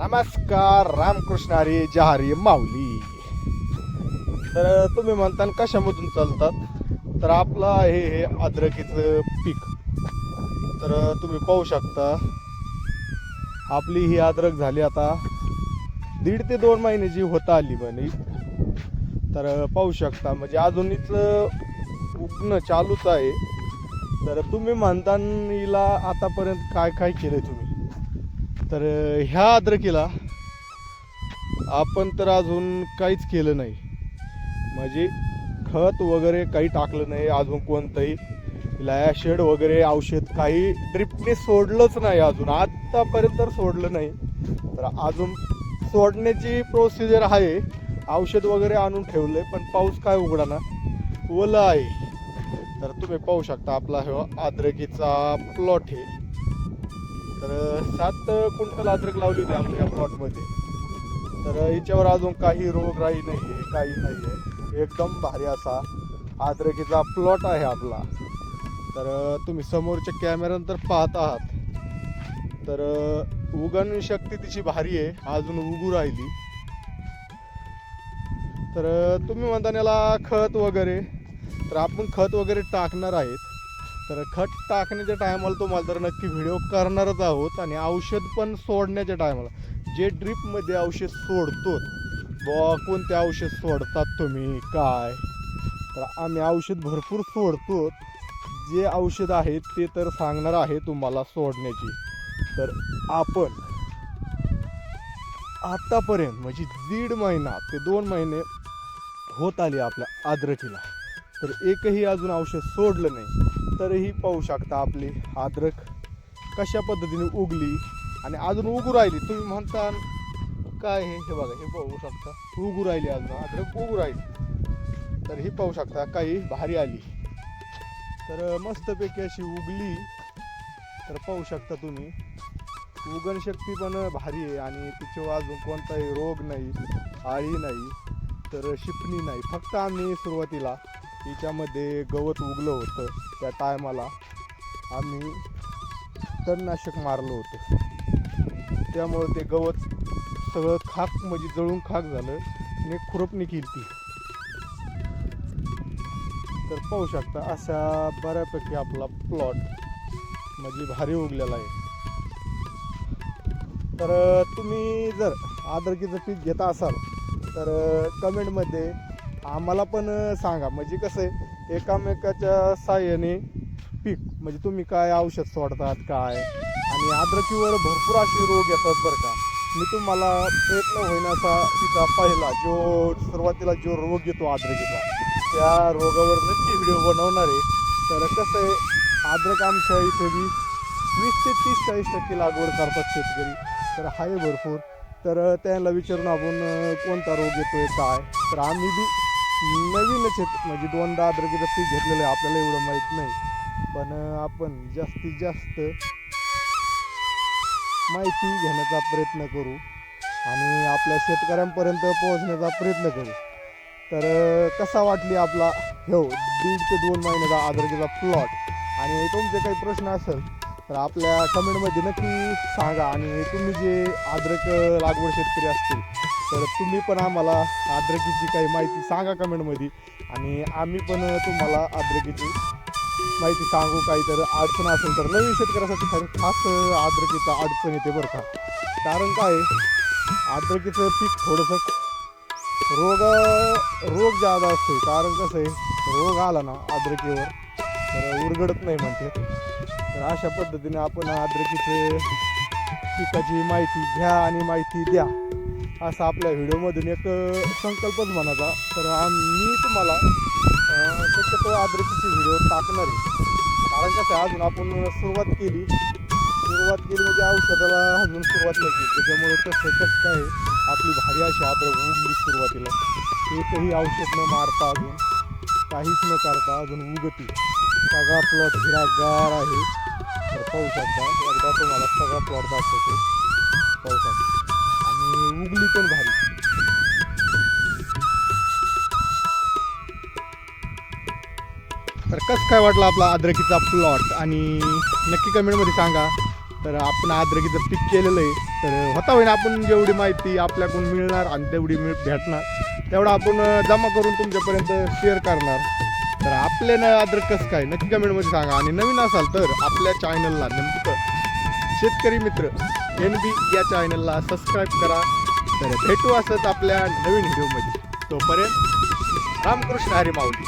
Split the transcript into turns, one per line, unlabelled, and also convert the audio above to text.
नमस्कार रामकृष्ण हरी जहारी माऊली. तर तुम्ही म्हणता कशामधून चालतात? तर आपलं आहे हे अद्रकीचं पीक. तर तुम्ही पाहू शकता आपली ही अद्रक झाली आता दीड ते दोन महिन्याची होता आली म्हणे. तर पाहू शकता म्हणजे अजूनच उगणं चालूच आहे. तर तुम्ही म्हणता हिला आतापर्यंत काय काय केलं तुम्ही? तर ह्या अद्रकीला आपण तर अजून काहीच केलं नाही. म्हणजे खत वगैरे काही टाकलं नाही अजून कोणतंही. शेड वगैरे औषध काही ड्रिपने सोडलंच नाही अजून. आत्तापर्यंत तर सोडलं नाही. तर अजून सोडण्याची प्रोसिजर आहे. औषध वगैरे आणून ठेवलं आहे पण पाऊस काय उघडाना? ओलं आहे. तर तुम्ही पाहू शकता आपला हा अद्रकीचा प्लॉट आहे. तर सात क्विंटल अद्रक लावली होती आमच्या या प्लॉटमध्ये तर हिच्यावर अजून काही रोगराई नाही आहे काही नाही आहे एकदम भारी असा अद्रकीचा प्लॉट आहे आपला. तर तुम्ही समोरच्या कॅमेऱ्यानंतर पाहत आहात. तर उगण शक्ती तिची भारी आहे अजून उगू राहिली. तर तुम्ही म्हणता याला खत वगैरे. तर आपण खत वगैरे टाकणार आहेत. तर खत टाकण्याच्या टायमाला तुम्हाला तर नक्की व्हिडिओ करणारच आहोत आणि औषध पण सोडण्याच्या टायमाला जे ड्रीपमध्ये औषध सोडतो बुवा कोणते औषध सोडतात तुम्ही काय? तर आम्ही औषध भरपूर सोडतो. जे औषध आहेत ते तर सांगणार आहे तुम्हाला सोडण्याची. तर आपण आतापर्यंत म्हणजे दीड महिना ते दोन महिने होत आले आपल्या अद्रकीला तर एकही अजून औषध सोडलं नाही. तरीही पाहू शकता आपली अद्रक कशा पद्धतीने उगली आणि अजून उगू राहिली. तुम्ही म्हणता काय हे हे बघा हे पाहू शकता. उगू राहिली अजून अद्रक उगू राहिली. तर ही पाहू शकता काही भारी आली. तर मस्तपैकी अशी उगली. तर पाहू शकता तुम्ही. उगण शक्ती पण भारी आहे आणि तिच्यावर अजून कोणताही रोग नाही आळी नाही तर शिपणी नाही. फक्त आम्ही सुरुवातीला तिच्यामध्ये गवत उगलं होतं त्या टायमाला. आम्ही तणनाशक मारलं होतं. त्यामुळं ते गवत सगळं खाक म्हणजे जळून खाक झालं. आणि खुरपणी केली ती तर पाहू शकता अशा बऱ्यापैकी आपला प्लॉट म्हणजे भारी उगलेला आहे. तर तुम्ही जर आदरकीचं पीक घेता असाल तर कमेंटमध्ये आम्हाला पण सांगा. म्हणजे कसं आहे एकामेकाच्या साह्याने पीक म्हणजे तुम्ही काय औषध सोडतात काय? आणि आद्रकीवर भरपूर असे रोग येतात बरं का. मी तुम्हाला प्रयत्न होण्याचा तिचा पहिला जो सुरुवातीला जो रोग येतो आद्रकीचा त्या रोगावर नक्की व्हिडिओ बनवणार आहे. तर कसं आहे आद्रक आमच्या इथे बी वीस ते तीस चाळीस टक्के लागवड करतात शेतकरी. तर आहे भरपूर. तर त्यांना विचारून आपण कोणता रोग येतोय काय? तर आम्ही बी नवीनच आहेत. म्हणजे दोनदा अद्रकीचं पीक घेतलेलं आहे. आपल्याला एवढं माहीत नाही. पण आपण जास्तीत जास्त माहिती घेण्याचा प्रयत्न करू. आणि आपल्या शेतकऱ्यांपर्यंत पोहोचण्याचा प्रयत्न करू. तर कसा वाटली आपला हो दीड ते दोन महिन्याचा अद्रकीचा प्लॉट आणि तुमचे काही प्रश्न असेल तर आपल्या कमेंटमध्ये नक्की सांगा. आणि तुम्ही जे आदरक लागवड शेतकरी असतील तर तुम्ही पण आम्हाला अद्रकीची काही माहिती सांगा कमेंटमध्ये. आणि आम्ही पण तुम्हाला अद्रकीची माहिती सांगू काही तर अडचण असेल तर नवीन शेतकऱ्यासाठी खरं खास अद्रकीचा अडचण येते बरं का. कारण काय आहे, अद्रकीचं पीक थोडंसं रोग रोग जादा असतो. कारण कसं आहे? रोग आला ना अद्रकीवर तर उरगडत नाही म्हणते. तर अशा पद्धतीने आपण अद्रकीचं पिकाची माहिती घ्या आणि माहिती द्या. असा आपल्या व्हिडिओमधून एक संकल्पच म्हणायचा. तर आम्ही मी तुम्हाला शक्यतो अद्रकीची व्हिडिओ टाकणार आहे. कारण कसं अजून आपण सुरुवात केली. सुरुवात केली म्हणजे औषधाला अजून सुरुवात नाही केली. त्याच्यामुळे कसं कसं काय आहे, आपली भारी अशी अद्रक उगली सुरुवातीला. एकही औषध न मारता अजून काहीच न करता अजून उगती. सगळा प्लॉट हिरागार आहे. तर पाहू शकता. एकदा तुम्हाला सगळा प्लॉट दाखवतो. पाहू शकता. उगली पण भारी. तर कसं काय वाटलं आपला अद्रकीचा प्लॉट आणि नक्की कमेंटमध्ये सांगा. तर आपण अद्रकीचं पीक केलेलं आहे. तर होता होईना आपण जेवढी माहिती आपल्याकडून मिळणार आणि तेवढी मिळ भेटणार. तेवढं आपण जमा करून तुमच्यापर्यंत शेअर करणार. तर आपले ना अद्रक कसं काय? नक्की कमेंटमध्ये सांगा. आणि नवीन असाल तर आपल्या चॅनलला नेमकं शेतकरी मित्र एन बी या चॅनलला सबस्क्राईब करा. तर भेटू असंच आपल्या नवीन व्हिडिओमध्ये तोपर्यंत रामकृष्ण हरी माऊली.